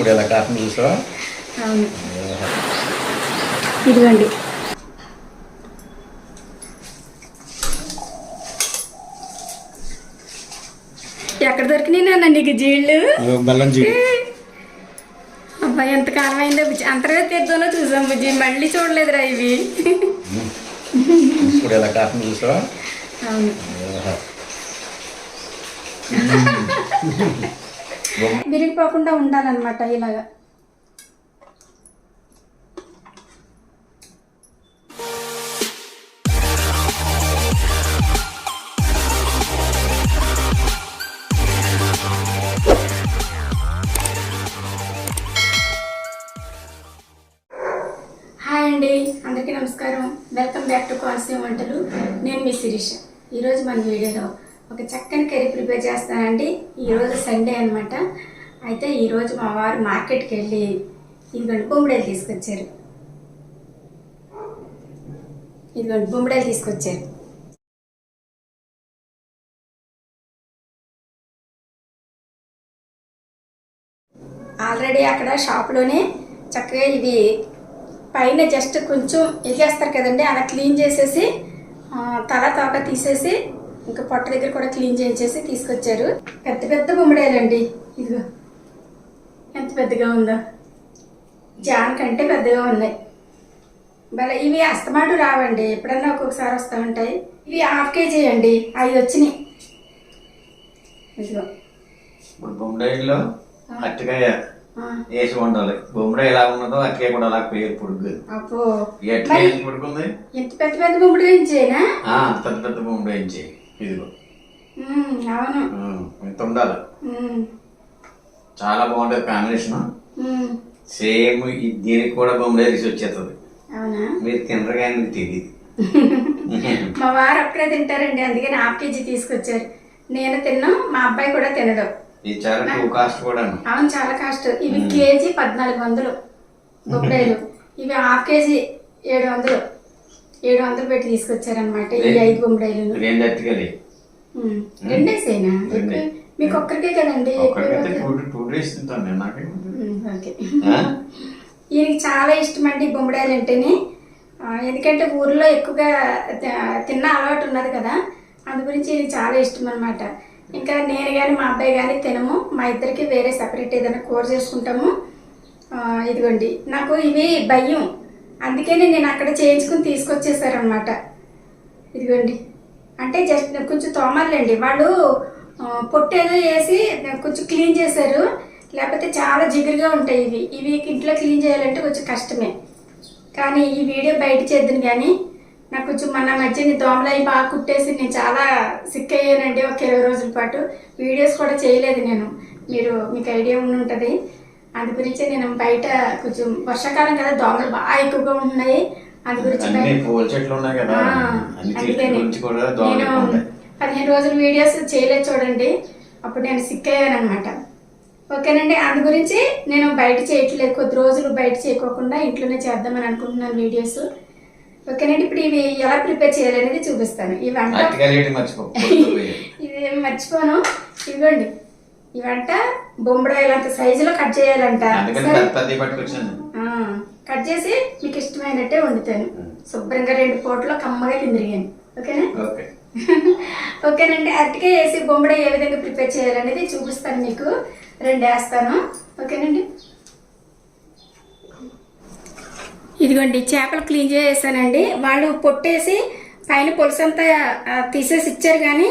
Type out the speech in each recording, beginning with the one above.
ఇప్పుడు ఎలా కాకుండా చూసావా? అవును. ఇదిగోండి. ఎక్కడ దొరికినాయి నాన్న నీకు జీళ్ళు? బెల్లం జీ అబ్బాయి ఎంత కాలం అయిందో బుజ్జి. అంతగా తీద్దానో చూసాం బుజ్జి. మళ్ళీ చూడలేదురా ఇవి. ఇప్పుడు ఎలా కాకుండా చూసావా? అవును. విరిగిపోకుండా ఉండాలన్నమాట ఇలాగా. హాయ్ అండి అందరికీ నమస్కారం. వెల్కమ్ బ్యాక్ టు కోనసీమ వంటలు. నేను మీ శిరీష. ఈరోజు మన వీడియోలో ఒక చక్కని కర్రీ ప్రిపేర్ చేస్తానండి. ఈరోజు సండే అనమాట అయితే ఈరోజు మా వారు మార్కెట్కి వెళ్ళి ఇదిగోండి బొమ్మిడాయలు తీసుకొచ్చారు. ఇదిగోండి బొమ్మిడాయలు తీసుకొచ్చారు. ఆల్రెడీ అక్కడ షాప్లోనే చక్కగా ఇవి పైన జస్ట్ కొంచెం ఎగేస్తారు కదండి. అలా క్లీన్ చేసేసి తల తోక తీసేసి ఇంకా పొట్ట దగ్గర కూడా క్లీన్ చేయించేసి తీసుకొచ్చారు. పెద్ద పెద్ద బొమ్మడాయలండి ఇదిగో. ఎంత పెద్దగా ఉందో. జాన్ కంటే పెద్దగా ఉన్నాయి. భలే ఇవి అస్తమాటు రావండి. ఎప్పుడన్నా ఒక్కొక్కసారి వస్తూ ఉంటాయి. ఇవి హాఫ్ కేజీ అండి. ఐదు వచ్చినాయి. ఇదిగో. ఇప్పుడు బొమ్మడాయిలో అట్టకాయ ఆ, వేసి ఉండాలి. బొమ్మడాయి ఎలా ఉన్నదో అట్టకాయ కూడా అలా పేరు పుడుగు. అట్టకాయ ఎంత పెద్ద పెద్ద బొమ్మడాయించేనా పెద్ద పెద్ద బొమ్మడాయి ఇచ్చి ఇదిగో. అవును. ఇంత ఉండాలి. చాలా బాగుంటుంది కాంబినేషన్ సేమ్ దీనికి కూడా బొమ్మడాయి తీసి వచ్చేస్తుంది అవునా? మీరు తినరు కానీ మీకు తెలియదు మా వారు ఒక్కడే తింటారండి అందుకని హాఫ్ కేజీ తీసుకొచ్చారు. నేను తిన్నాం మా అబ్బాయి కూడా తినడం. ఇది చాలా టూ కాస్ట్ కూడా అవును చాలా కాస్ట్. ఇవి కేజీ పద్నాలుగు వందలు బొబ్బడాయిలు. ఇవి హాఫ్ కేజీ ఏడు వందలు. ఏడు వందలు పెట్టి తీసుకొచ్చారనమాట ఈ ఐదు బొమ్మడాయిలు రెండు రెండేసేనా రెండే. మీకు ఒక్కరికే కదండి? ఈయనకి చాలా ఇష్టం అండి బొమ్మడాయలు అంటేనే. ఎందుకంటే ఊర్లో ఎక్కువగా తిన్న అలవాటు ఉన్నది కదా. అందు గురించి ఈయనకి చాలా ఇష్టం అనమాట ఇంకా నేను కానీ మా అబ్బాయి కానీ తినము. మా ఇద్దరికి వేరే సపరేట్ ఏదైనా కూర చేసుకుంటాము. ఇదిగోండి. నాకు ఇవి భయం. అందుకనే నేను అక్కడ చేయించుకుని తీసుకొచ్చేసారనమాట ఇదిగోండి. అంటే జస్ట్ కొంచెం తోమర్లేండి. వాళ్ళు పొట్టు ఏదో వేసి కొంచెం క్లీన్ చేశారు. లేకపోతే చాలా జిగురుగా ఉంటాయి ఇవి. ఇవి ఇంట్లో క్లీన్ చేయాలంటే కొంచెం కష్టమే. కానీ ఈ వీడియో బయట చేద్దాను కానీ నాకు కొంచెం మన మధ్యని దోమలు అవి బాగా కుట్టేసి నేను చాలా సిక్ అయ్యానండి ఒక ఇరవై రోజుల పాటు. వీడియోస్ కూడా చేయలేదు నేను. మీరు మీకు ఐడియా ఉండి ఉంటుంది అందు గురించి నేను బయట కొంచెం వర్షాకాలం కదా దోమలు బాగా ఎక్కువగా ఉంటున్నాయి. అందు గురించి నేను పదిహేను రోజులు వీడియోస్ చేయలేదు చూడండి. అప్పుడు నేను సిక్ అయ్యాను అనమాట ఓకేనండి అందు గురించి నేను బయట చేయట్లేదు. కొద్ది రోజులు బయట చేయకోకుండా ఇంట్లోనే చేద్దామని అనుకుంటున్నాను వీడియోస్. ఓకేనండి ఇప్పుడు ఇవి ఎలా ప్రిపేర్ చేయాలనేది చూపిస్తాను. ఈ వంట. ఇది మర్చిపోను. ఇవ్వండి. ఈ వంట బొంబడాయిలంత సైజులో కట్ చేయాలంట. కట్ చేసి మీకు ఇష్టమైనట్టే వండుతాను. శుభ్రంగా రెండు పూటలో కమ్మగా తిందిరిగాను ఓకేనా? ఓకే. ఓకేనండి. అరటికాయ వేసి బొమ్మడి ఏ విధంగా ప్రిపేర్ చేయాలనేది చూపిస్తాను మీకు. రెండు వేస్తాను. ఓకేనండి? ఇదిగోండి చేపలు క్లీన్ చేసేసానండి. వాళ్ళు పొట్టేసి పైన పొలుసంతా తీసేసి ఇచ్చారు కానీ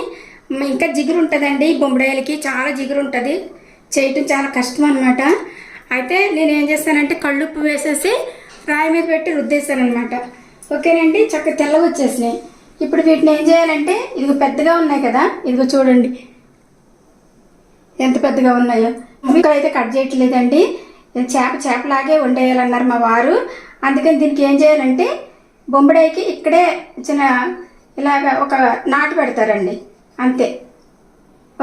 ఇంకా జిగురు ఉంటుందండి బొమ్మడాయలకి. చాలా జిగురు ఉంటుంది. చేయటం చాలా కష్టం అనమాట అయితే నేను ఏం చేస్తానంటే కళ్ళుప్పు వేసేసి రాయి మీద పెట్టి రుద్దేశాను అనమాట ఓకేనండి చక్కగా తెల్లగా వచ్చేసినాయి. ఇప్పుడు వీటిని ఏం చేయాలంటే ఇదిగో పెద్దగా ఉన్నాయి కదా ఇదిగో చూడండి. ఎంత పెద్దగా ఉన్నాయో. ఇక్కడ అయితే కట్ చేయట్లేదండి. ఇది చేప చేపలాగే వండేయాలన్నారు మా వారు. అందుకని దీనికి ఏం చేయాలంటే బొంబడాయికి ఇక్కడే చిన్న ఇలాగ ఒక నాటు పెడతారండి. అంతే.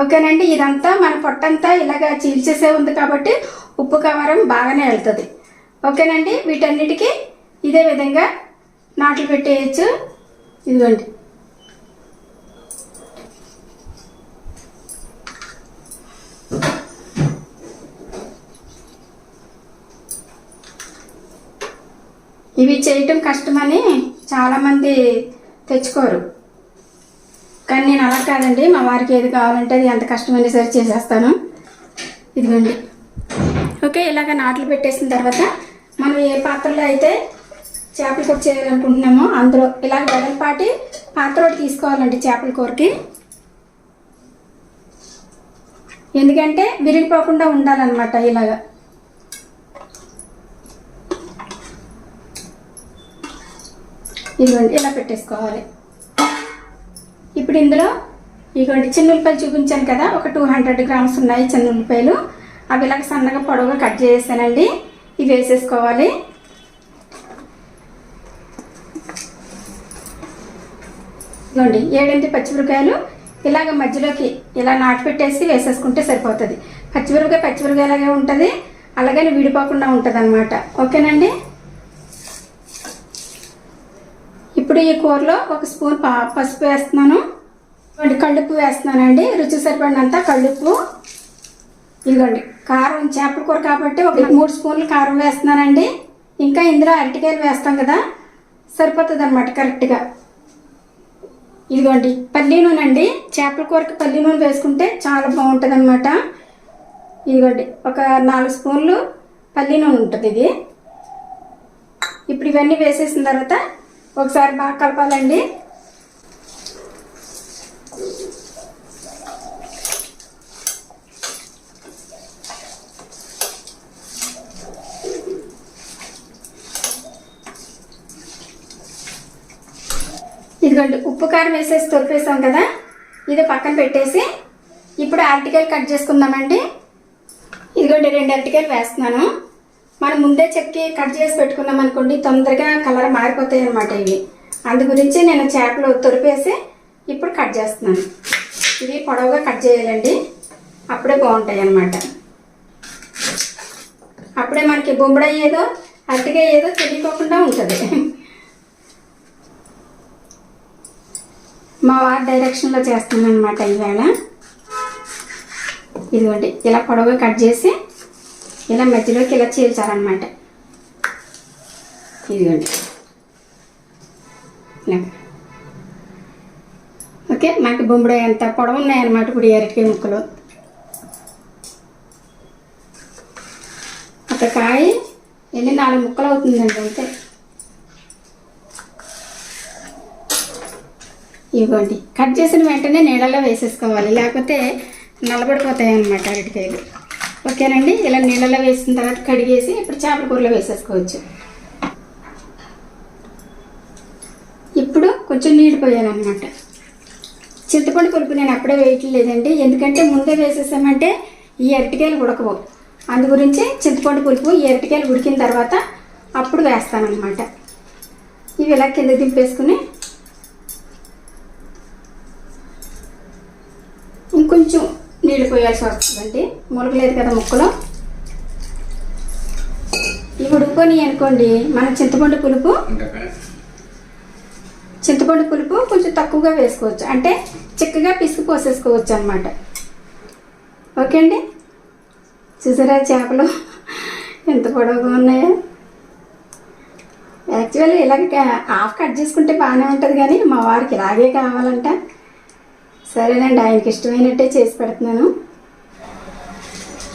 ఓకేనండి ఇదంతా మన పొట్టంతా ఇలాగ చీల్చేసే ఉంది కాబట్టి ఉప్పు కవరం బాగానే వెళ్తుంది. ఓకేనండి వీటన్నిటికీ ఇదే విధంగా నాట్లు పెట్టేయచ్చు. ఇదిగోండి. ఇవి చేయటం కష్టమని చాలామంది తెచ్చుకోరు. అలా కాదండి మా వారికి ఏది కావాలంటే అది ఎంత కష్టమైనా సరే చేసేస్తాను. ఇదిగోండి. ఓకే ఇలాగ నాట్లు పెట్టేసిన తర్వాత మనం ఏ పాత్రలో అయితే చేపల కూర చేయాలనుకుంటున్నామో అందులో ఇలాగ వెడల్పాటి పాత్ర ఒకటి తీసుకోవాలండి చేపల కూరకి. ఎందుకంటే విరిగిపోకుండా ఉండాలన్నమాట ఇలాగ. ఇదిగోండి ఇలా పెట్టేసుకోవాలి. ఇప్పుడు ఇందులో. ఇగోండి చిన్న ఉల్లిపాయలు చూపించాను కదా ఒక టూ హండ్రెడ్ గ్రామ్స్ ఉన్నాయి చిన్న ఉల్లిపాయలు అవి ఇలాగ సన్నగా పొడవుగా కట్ చేసేసానండి. ఇవి వేసేసుకోవాలి. ఇదిగోండి ఏడెనిమిది పచ్చిమిరకాయలు ఇలాగ మధ్యలోకి ఇలా నాటు పెట్టేసి వేసేసుకుంటే సరిపోతుంది. పచ్చిమిరపకాయ పచ్చిమిరకాయలాగే ఉంటుంది అలాగని విడిపోకుండా ఉంటుంది అనమాట ఓకేనండి? ఇప్పుడు ఈ కూరలో ఒక స్పూన్ పసుపు వేస్తున్నాను. కళ్ళుప్పు వేస్తున్నానండి. రుచి సరిపడినంత కళ్ళుప్పు. ఇదిగోండి కారం చేపల కూర కాబట్టి ఒక మూడు స్పూన్లు కారం వేస్తున్నానండి. ఇంకా ఇందులో అరటికాయలు వేస్తాం కదా సరిపోతుంది అనమాట కరెక్ట్గా. ఇదిగోండి పల్లి నూనె అండి చేపల కూరకి పల్లి నూనె వేసుకుంటే చాలా బాగుంటుంది అనమాట ఇదిగోండి ఒక నాలుగు స్పూన్లు పల్లి నూనె ఉంటుంది ఇది. ఇప్పుడు ఇవన్నీ వేసేసిన తర్వాత ఒకసారి బాగా కలపాలండి. ఇదిగోండి ఉప్పు కారం వేసేసి తొలిపేసాం కదా? ఇది పక్కన పెట్టేసి ఇప్పుడు అరటికాయలు కట్ చేసుకుందామండి. ఇదిగోండి రెండు అరటికాయలు వేస్తున్నాను. మనం ముందే చెక్కి కట్ చేసి పెట్టుకున్నాం అనుకోండి తొందరగా కలర్ మారిపోతాయి అన్నమాట ఇవి. అందు గురించి నేను చేపలు తొరిపేసి ఇప్పుడు కట్ చేస్తున్నాను. ఇవి పొడవుగా కట్ చేయాలండి. అప్పుడే బాగుంటాయి అన్నమాట. అప్పుడే మనకి బొంబడాయి ఏదో అరటికాయ ఏదో తెలియకోకుండా ఉంటుంది. మా వారి డైరెక్షన్లో చేస్తాను అనమాట ఈవేళ ఇదిగోండి ఇలా పొడవుగా కట్ చేసి ఇలా మధ్యలోకి ఇలా చేర్చారనమాట ఇదిగోండి. ఇలా. ఓకే మనకి బొంబుడాయి అంత పొడవు ఉన్నాయన్నమాట ఇప్పుడు అరటికాయ ముక్కలు. ఒక కాయ ఎన్ని నాలుగు ముక్కలు అవుతుందండి అంతే. ఇవ్వండి. కట్ చేసిన వెంటనే నీళ్ళలో వేసేసుకోవాలి లేకపోతే నలబడిపోతాయి అన్నమాట అరటికాయలు. ఓకేనండి? ఇలా నీళ్ళలో వేసిన తర్వాత కడిగేసి ఇప్పుడు చేపల కూరలో వేసేసుకోవచ్చు. ఇప్పుడు కొంచెం నీళ్ళు పోయాలన్నమాట. చింతపండు పులుపు నేను అప్పుడే వేయట్లేదండి. ఎందుకంటే ముందే వేసేసామంటే ఈ అరటికాయలు ఉడకవు. అందు గురించి చింతపండు పులుపు ఈ అరటికాయలు ఉడికిన తర్వాత అప్పుడు వేస్తానమాట ఇవి ఇలా కింద దింపేసుకుని ఇంకొంచెం నీళ్ళు పోయాల్సి వస్తుందండి. ములగలేదు కదా ముక్కలో. ఇవి ఉడుకొని అనుకోండి మన చింతపండు పులుపు చింతపండు పులుపు కొంచెం తక్కువగా వేసుకోవచ్చు. అంటే చిక్కగా పిసికి పోసేసుకోవచ్చు అనమాట ఓకే అండి? చూసారా చేపలు? ఎంత పొడవుగా ఉన్నాయో. యాక్చువల్లీ ఇలాగ హాఫ్ కట్ చేసుకుంటే బాగానే ఉంటుంది కానీ మా వారికి ఇలాగే కావాలంట. సరేనండి ఆయనకి ఇష్టమైనట్టే చేసి పెడుతున్నాను.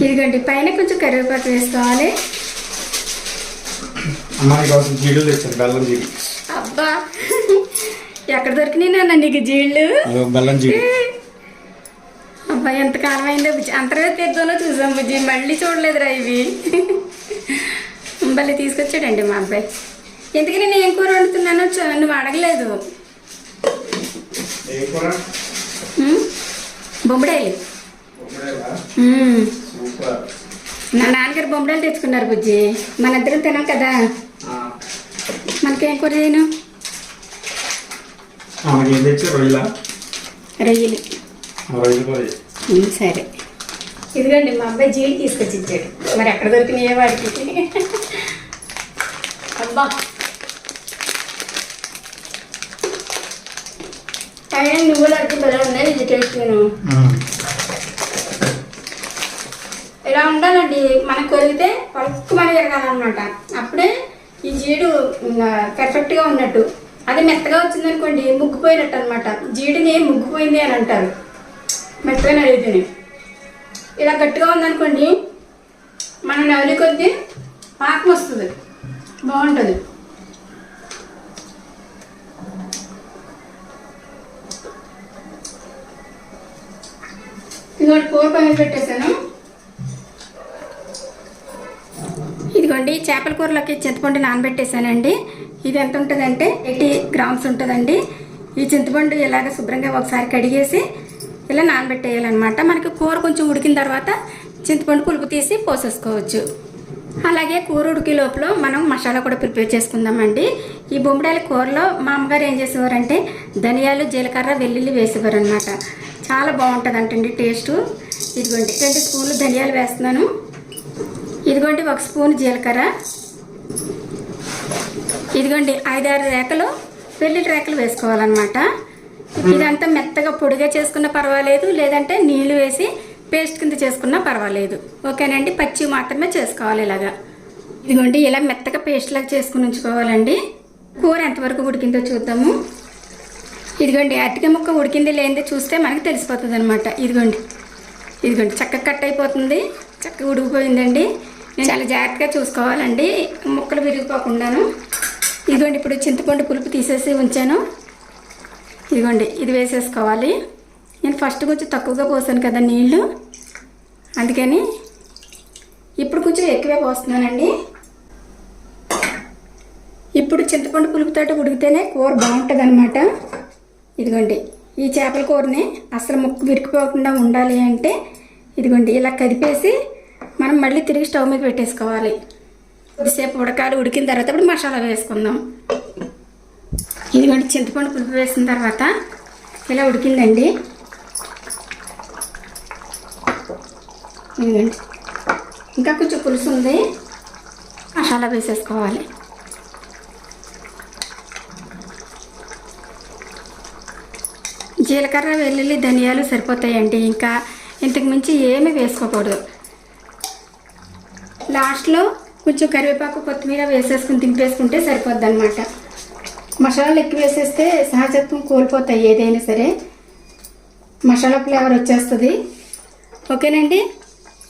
ఇదిగోండి పైన కొంచెం కరివేపాకు వేసుకోవాలి. అమ్మాయి కోసం జీడులు తెచ్చాను బెల్లం జీడి. అబ్బా. ఎక్కడ దొరికినాయి నాన్న నీకు జీళ్ళు? బెల్లం అబ్బాయి ఎంత కాలం అయిందో బుజ్జి. అంతర్గత తీర్థంలో చూసాం బుజ్జి. మళ్ళీ చూడలేదురా ఇవి. మళ్ళీ తీసుకొచ్చాడండి మా అబ్బాయి. ఎందుకు నేను ఏం కూర వండుతున్నానో నువ్వు అడగలేదు? బొమ్మడాయిలు. సూపర్. నా నాన్నగారు బొమ్మడాయిలు తెచ్చుకున్నారు బుజ్జి. మన ఇద్దరం తినాం కదా. మనకేం కూర చేయను? ఆమెకి ఏం తెచ్చి రొయ్యల రొయ్యలు రొయ్యల ఉమ్, సరే ఇదిగోండి మా అబ్బాయి జీడి తీసుకొచ్చి ఇచ్చాడు మరి ఎక్కడ దొరికినాయో వాడికి అబ్బా పైన నువ్వులు అడ్డు బలం ఉన్నాయి ఇది ఇలా ఉండాలండి మనకు కొలిగితే పలుకు మన ఎరగాలన్నమాట అప్పుడే ఈ జీడు పర్ఫెక్ట్గా ఉన్నట్టు అదే మెత్తగా వచ్చిందనుకోండి ముగ్గిపోయినట్టు అనమాట జీడిని ముగ్గిపోయింది అని అంటారు. మెత్తగా నలిగితేనే ఇలా గట్టిగా ఉందనుకోండి మనం నవలి కొద్దీ పాకం వస్తుంది. బాగుంటుంది. ఇదిగోండి కూర పైన పెట్టేశాను. ఇదిగోండి చేపల కూరలోకి చింతపండు నానబెట్టేశానండి. ఇది ఎంత ఉంటుందంటే ఎయిటీ గ్రామ్స్ ఉంటుందండి. ఈ చింతపండు ఇలాగ శుభ్రంగా ఒకసారి కడిగేసి ఇలా నానబెట్టేయాలన్నమాట. మనకి కూర కొంచెం ఉడికిన తర్వాత చింతపండు పులుపు తీసి పోసేసుకోవచ్చు. అలాగే కూర ఉడికే లోపల మనం మసాలా కూడా ప్రిపేర్ చేసుకుందామండి. ఈ బొమ్మడాల కూరలో మా అమ్మగారు ఏం చేసేవారంటే ధనియాలు జీలకర్ర వెల్లుల్లి వేసేవారు అనమాట చాలా బాగుంటుంది అంటండి టేస్ట్. ఇదిగోండి రెండు స్పూన్లు ధనియాలు వేస్తున్నాను. ఇదిగోండి ఒక స్పూన్ జీలకర్ర. ఇదిగోండి ఐదారు రేఖలు వెల్లుల్లి రేఖలు వేసుకోవాలన్నమాట. ఇదంతా మెత్తగా పొడిగా చేసుకున్నా పర్వాలేదు లేదంటే నీళ్ళు వేసి పేస్ట్ కింద చేసుకున్నా పర్వాలేదు. ఓకేనండి పచ్చి మాత్రమే చేసుకోవాలి ఇలాగా. ఇదిగోండి ఇలా మెత్తగా పేస్ట్ లాగా చేసుకుని ఉంచుకోవాలండి. కూర ఎంతవరకు ఉడికిందో చూద్దాము. ఇదిగోండి అరటికాయ ముక్క ఉడికింది లేనిది చూస్తే మనకు తెలిసిపోతుంది అనమాట ఇదిగోండి ఇదిగోండి చక్కగా కట్ అయిపోతుంది. చక్కగా ఉడికిపోయిందండి. నేను చాలా జాగ్రత్తగా చూసుకోవాలండి. ముక్కలు విరిగిపోకుండాను. ఇదిగోండి ఇప్పుడు చింతపండు పులుపు తీసేసి ఉంచాను. ఇదిగోండి ఇది వేసేసుకోవాలి. నేను ఫస్ట్ కొంచెం తక్కువగా పోసాను కదా నీళ్ళు. అందుకని ఇప్పుడు కొంచెం ఎక్కువే పోస్తున్నానండి. ఇప్పుడు చింతపండు పులుపుతోటి ఉడికితేనే కూర బాగుంటుంది అనమాట ఇదిగోండి ఈ చేపల కూరని అసలు ముక్కు విరిగిపోకుండా ఉండాలి అంటే ఇదిగోండి ఇలా కదిపేసి మనం మళ్ళీ తిరిగి స్టవ్ మీద పెట్టేసుకోవాలి. కొద్దిసేపు ఉడకాలి ఉడికిన తర్వాత ఇప్పుడు మసాలా వేసుకుందాం. ఇదిగోండి చింతపండు పులుపు వేసిన తర్వాత ఇలా ఉడికిందండి. ఇదిగోండి ఇంకా కొంచెం పులుసు ఉంది. మసాలా వేసేసుకోవాలి. జీలకర్ర వెల్లుల్లి ధనియాలు సరిపోతాయండి. ఇంకా ఇంతకు మించి ఏమీ వేసుకోకూడదు. లాస్ట్లో కొంచెం కరివేపాకు కొత్తిమీర వేసేసుకుని దింపేసుకుంటే సరిపోద్ది అనమాట మసాలాలు ఎక్కువ వేసేస్తే సహజత్వం కోల్పోతాయి ఏదైనా సరే. మసాలా ఫ్లేవర్ వచ్చేస్తుంది. ఓకేనండి?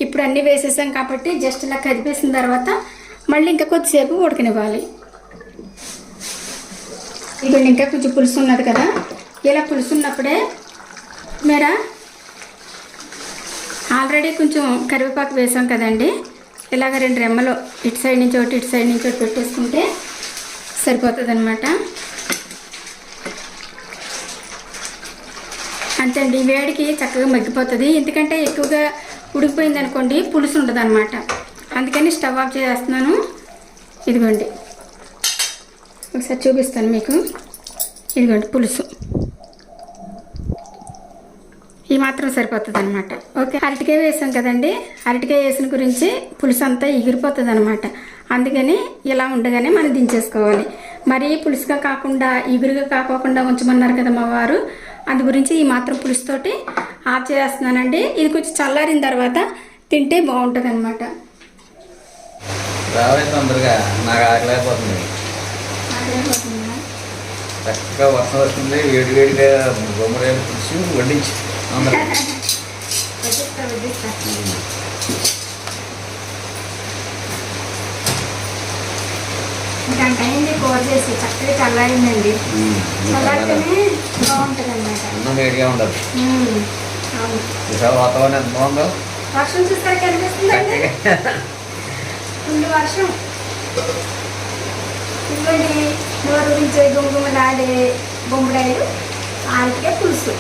ఇప్పుడు అన్నీ వేసేసాం కాబట్టి జస్ట్ ఇలా కదిపేసిన తర్వాత మళ్ళీ ఇంకా కొద్దిసేపు ఉడకనివ్వాలి. ఇప్పుడు ఇంకా కొంచెం పులుసు ఉన్నది కదా. ఇలా పులుసు ఉన్నప్పుడే మీరా? ఆల్రెడీ కొంచెం కరివేపాకు వేసాం కదండి. ఇలాగ రెండు రెమ్మలు ఇటు సైడ్ నుంచి ఒకటి ఇటు సైడ్ నుంచి ఒకటి పెట్టేసుకుంటే సరిపోతుంది అనమాట అంతే అండి వేడికి చక్కగా మగ్గిపోతుంది. ఎందుకంటే ఎక్కువగా ఉడికిపోయింది అనుకోండి పులుసు ఉండదు అనమాట అందుకని స్టవ్ ఆఫ్ చేస్తున్నాను ఇదిగోండి. ఒకసారి చూపిస్తాను మీకు. ఇదిగోండి పులుసు. ఈ మాత్రం సరిపోతుంది అనమాట ఓకే అరటికాయ వేసాం కదండి. అరటికాయ వేసిన గురించి పులుసు అంతా ఎగిరిపోతుంది అనమాట అందుకని ఇలా ఉండగానే మనం దించేసుకోవాలి. మరీ పులుసుగా కాకుండా ఎగురుగా కాకోకుండా ఉంచమన్నారు కదా మా వారు. అందు గురించి ఈ మాత్రం పులుసుతోటి ఆఫ్ చేస్తున్నానండి. ఇది కొంచెం చల్లారిన తర్వాత తింటే బాగుంటుంది అనమాట తొందరగా. నాకు చక్కగా వర్షం వస్తుంది వేడి వేడిగా బొమ్మరాయలు పులుసు వడ్డించి అయింది కూర చేసి చక్కగా చల్లారిందండి చల్లారితేనే బాగుంటుంది అనమాట అన్నం వేడిగా ఉండదు. అవును. ఈసారి వాతావరణం ఎంత బాగుందో? వర్షం చూస్తారు కనిపిస్తుందండి ఫుల్ వర్షం. ఇదిగోండి నోరు గురించే గుమగుమలాడే బొమ్మడాయలు ఆరికే పులుసు.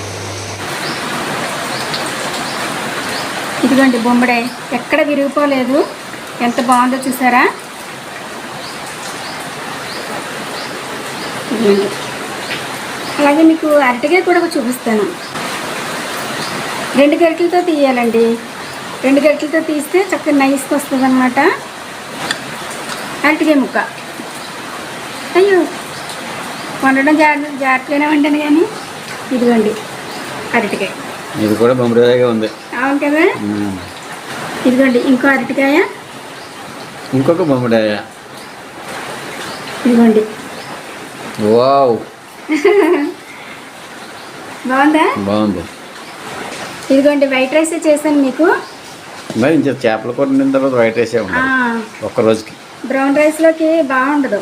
ఇదిగోండి బొమ్మడాయి ఎక్కడ విరిగిపోలేదు? ఎంత బాగుందో చూసారా? ఇదిగోండి. అలాగే మీకు అరటికాయ కూడా చూపిస్తాను. రెండు గరిటెలతో తీయాలండి. రెండు గరిటెలతో తీస్తే చక్కగా నైస్కి వస్తుంది అనమాట అరటికాయ ముక్క. అయ్యో వండడం జాగ్రత్త జాగ్రత్తగానే వండాను కానీ. ఇదిగోండి అరటికాయ. ఇది కూడా బొమ్మడిగా ఉంది. అవును కదా? ఇదిగోండి ఇంకో అరటికాయ. ఇంకొక బొమ్మడాయ ఇదిగోండి. వావ్. బాగుందా? బాగుంది. ఇదిగోండి వైట్ రైస్ చేశాను మీకు. మరి చేపల కూర తర్వాత వైట్ రైసే ఆ, ఉండాలి ఒక్క రోజుకి. బ్రౌన్ రైస్లోకి బాగుండదు.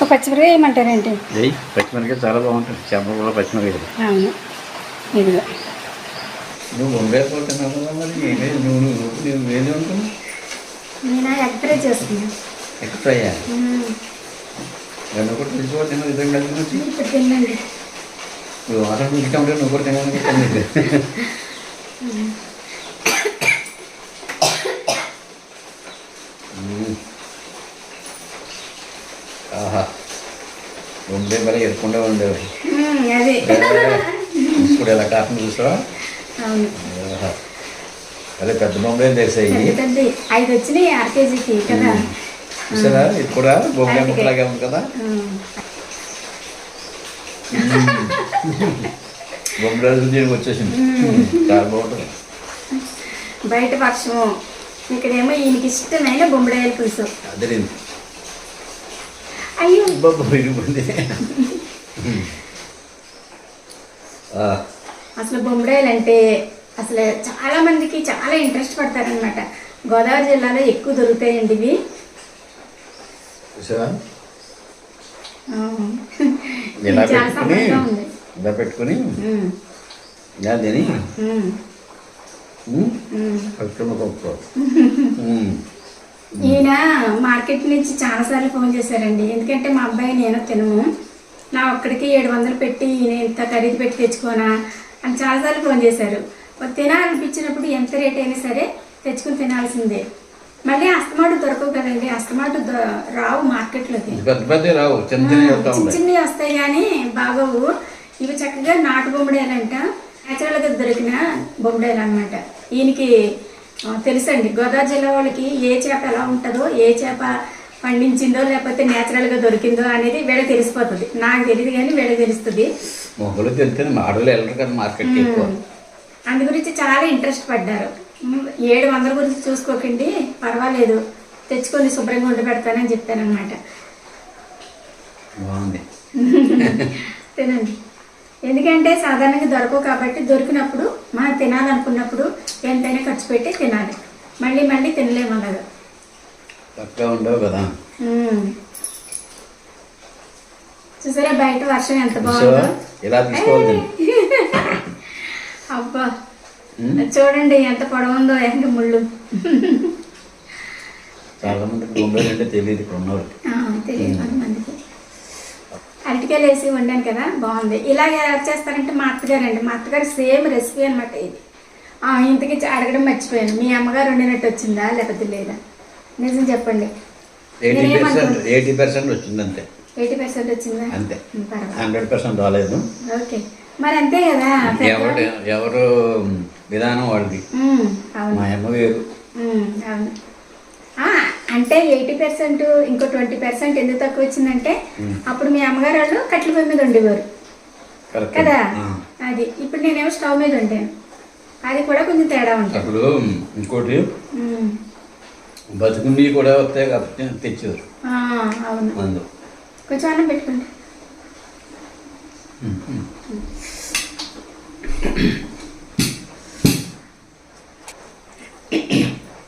ఒక పచ్చిమిరపకాయ వేయమంటారేంటి? ఏయ్ పచ్చిమిరకాయ చాలా బాగుంటుంది. చేపల పచ్చిమిరకాయ అవును. ఇదిగో. నువ్వు వంకాయ ఏమే నువ్వు నువ్వు ఏది అనుకున్నావు నేను? ఎగ్ ఫ్రై చేస్తున్నాను ఎగ్ ఫ్రై. రెండు కూడా కలిసి వచ్చి ఇప్పుడు తినండి నువ్వు ఆటలు ఉంటే నువ్వు కూడా తినాలని ఆహా. ఉండే మరి ఎరుకుండా ఉండేవి. ఇప్పుడు ఎలా కాకుండా చూసావా. అదే పెద్ద బొమ్మలు తెలిసాయి ఐదు వచ్చినాయి కదా. చూసారా? ఇది కూడా బొమ్మల ముక్కలాగే ఉంది కదా? మ్మ్. బొమ్మల దీనికి వచ్చేసింది. చాలా బాగుంటుంది. బయట వర్షము. ఇక్కడేమో ఈయనకి ఇష్టమైన బొమ్మడాయల పులుసు అదే అయ్యో. బాబా విరిగిపోయింది ఆ, అసలు బొమ్మడాయలు అంటే అసలు చాలా మందికి చాలా ఇంట్రెస్ట్ పడతారనమాట గోదావరి జిల్లాలో ఎక్కువ దొరుకుతాయండి ఇవి. ఇలా పెట్టుకుని ఇలా పెట్టుకుని ఈయన మార్కెట్ నుంచి చాలాసార్లు ఫోన్ చేశారండి. ఎందుకంటే మా అబ్బాయి నేను తినము. నా ఒక్కడికి ఏడు వందలు పెట్టి నేను ఇంత ఖరీదు పెట్టి తెచ్చుకోనా అని చాలాసార్లు ఫోన్ చేశారు. తినాలనిపించినప్పుడు ఎంత రేట్ అయినా సరే తెచ్చుకుని తినాల్సిందే. మళ్ళీ అస్తమాటు దొరకవు కదండి. అస్తమాటు రావు మార్కెట్లోకి. రావు. చిన్న చిన్నవి వస్తాయి కానీ బాగోవు. ఇవి చక్కగా నాటు బొమ్మడాయలంట న్యాచురల్గా దొరికిన బొమ్మడాయలు అనమాట ఈయనకి తెలుసండి. గోదావరి జిల్లా వాళ్ళకి ఏ చేప ఎలా ఉంటుందో ఏ చేప పండించిందో లేకపోతే న్యాచురల్గా దొరికిందో అనేది వీళ్ళకి తెలిసిపోతుంది. నాకు తెలియదు కానీ వీళ్ళకి తెలుస్తుంది. వెళ్ళరు కదా అందు గురించి చాలా ఇంట్రెస్ట్ పడ్డారు. ఏడు వందల గురించి చూసుకోకండి. పర్వాలేదు. తెచ్చుకొని శుభ్రంగా ఉండి పెడతానని చెప్పానమాట బాగుంది. తినండి. ఎందుకంటే సాధారణంగా దొరకవు కాబట్టి దొరికినప్పుడు మనం తినాలనుకున్నప్పుడు ఎంతైనా ఖర్చు పెట్టి తినాలి. మళ్ళీ మళ్ళీ తినలేము అలాగా. ఉండవు కదా. చూసారా బయట వర్షం ఎంత బాగుందో? ఇలా తీసుకోవాలి దీన్ని. అబ్బా. చూడండి ఎంత పొడవుందో ఎంక ముళ్ళు. చాలా అంటే తెలియదు తెలియదు కొంతమందికి. అరటికాయలు వేసి వండాను కదా బాగుంది. ఇలాగ ఎలా చేస్తారంటే మా అత్తగారు అండి మా అత్తగారు సేమ్ రెసిపీ అనమాట ఇది. ఆ, ఇంతకీ అడగడం మర్చిపోయాను. మీ అమ్మగారు వండినట్టు వచ్చిందా లేకపోతే లేదా? నిజం చెప్పండి. ఎయిటీ పర్సెంట్ ఎయిటీ పర్సెంట్ వచ్చింది అంతే. ఎయిటీ పర్సెంట్ వచ్చిందా? అంతే. ఉం, పర్వాలేదు. హండ్రెడ్ పర్సెంట్ రాలేదు. ఓకే. మరి అంతే కదా ఎవరు ఎవరు విధానం అవును. మా అమ్మ వేరు. అవును. అంటే ఎయిటీ పర్సెంట్ ఇంకో ట్వంటీ పర్సెంట్ ఎందుకు తక్కువ వచ్చిందంటే అప్పుడు మీ అమ్మగారు వాళ్ళు కట్టెల పొయ్యి మీద ఉండేవారు కదా. అది. ఇప్పుడు నేనేమో స్టవ్ మీద ఉంటాను అది కూడా కొంచెం తేడా ఉంటుంది అప్పుడు ఇంకోటి. బతుకుండి కూడా వస్తాయి కాబట్టి తెచ్చారు అవును. కొంచెం అన్నం పెట్టుకోండి.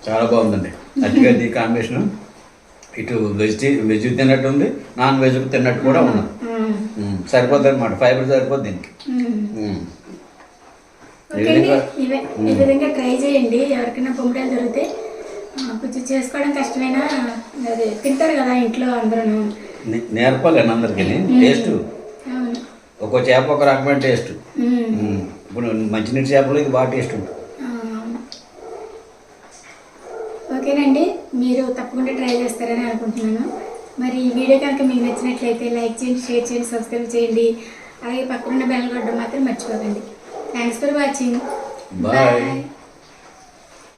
చాలా బాగుందండి. అట్టిగడ్డి కాంబినేషన్ ఇటు వెజ్ వెజ్ తిన్నట్టు ఉంది నాన్ వెజ్ తిన్నట్టు కూడా ఉన్నది. సరిపోద్ది అనమాట ఫైబర్ సరిపోద్ది దీనికి. ఈ విధంగా ట్రై చేయండి ఎవరికైనా బొమ్మడాలు దొరికితే. కొంచెం చేసుకోవడం కష్టమైనా అదే తింటారు కదా ఇంట్లో అందరూ నే- నేర్పాలండి అందరికీ. టేస్ట్. ఒక్కో చేప ఒక రకమైన టేస్ట్. ఇప్పుడు మంచినీటి చేపలు ఇది బాగా టేస్ట్ ఉంటుంది ఆ, అవును. ఓకేనండి? మీరు తప్పకుండా ట్రై చేస్తారని అనుకుంటున్నాను. మరి ఈ వీడియో కనుక మీకు నచ్చినట్లయితే లైక్ చేయండి షేర్ చేయండి సబ్స్క్రైబ్ చేయండి. అలాగే పక్కనున్న బెల్ కొట్టడం మాత్రం మర్చిపోకండి. Thanks for watching. Bye.